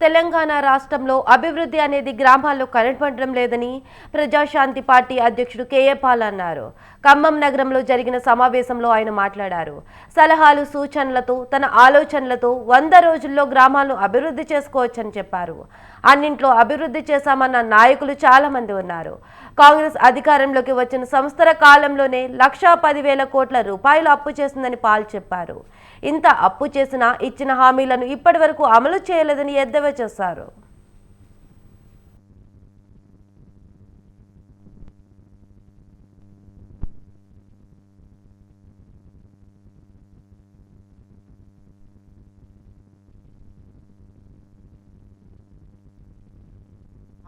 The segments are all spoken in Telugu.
తెలంగాణ రాష్ట్రంలో అభివృద్ధి అనేది గ్రామాల్లో కనపడడం లేదని ప్రజాశాంతి పార్టీ అధ్యక్షుడు కేఏ పాల్ అన్నారు. ఖమ్మం నగరంలో జరిగిన సమావేశంలో ఆయన మాట్లాడారు. సలహాలు సూచనలతో తన ఆలోచనలతో వంద రోజుల్లో గ్రామాలను అభివృద్ధి చేసుకోవచ్చని చెప్పారు. అన్నింట్లో అభివృద్ధి చేశామన్న నాయకులు చాలా మంది ఉన్నారు. కాంగ్రెస్ అధికారంలోకి వచ్చిన సంవత్సర కాలంలోనే లక్షా పదివేల కోట్ల రూపాయలు అప్పు చేసిందని పాల్ చెప్పారు. ఇంత అప్పు చేసినా ఇచ్చిన హామీలను ఇప్పటి వరకు అమలు చేయలేదని ఎద్దేవా చేశారు.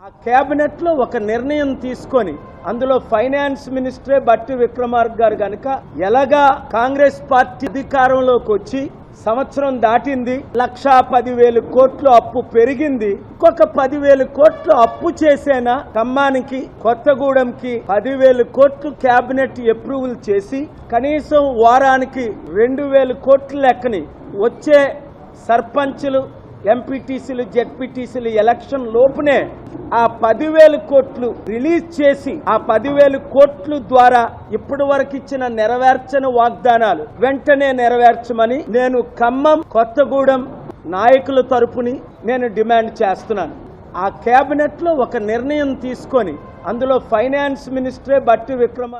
ఆ కేబినెట్లో ఒక నిర్ణయం తీసుకొని అందులో ఫైనాన్స్ మినిస్టరే బట్టి విక్రమార్క గారు కనుక ఎలాగా కాంగ్రెస్ పార్టీ అధికారంలోకి వచ్చి సంవత్సరం దాటింది లక్షా పదివేలు కోట్లు అప్పు పెరిగింది ఇంకొక పదివేలు కోట్లు అప్పు చేసేనా? ఖమ్మానికి కొత్తగూడెంకి పదివేలు కోట్లు కేబినెట్ అప్రూవల్ చేసి కనీసం వారానికి రెండు వేల కోట్ల లెక్కని వచ్చే సర్పంచ్లు ఎంపీటీసీలు జెడ్పీటీసీలు ఎలక్షన్ లోపునే ఆ పదివేల కోట్లు రిలీజ్ చేసి ఆ పదివేల కోట్లు ద్వారా ఇప్పటి వరకు ఇచ్చిన నెరవేర్చని వాగ్దానాలు వెంటనే నెరవేర్చమని నేను ఖమ్మం కొత్తగూడెం నాయకుల తరపుని నేను డిమాండ్ చేస్తున్నాను. ఆ కేబినెట్లో ఒక నిర్ణయం తీసుకొని అందులో ఫైనాన్స్ మినిస్టరే బట్టి విక్రమ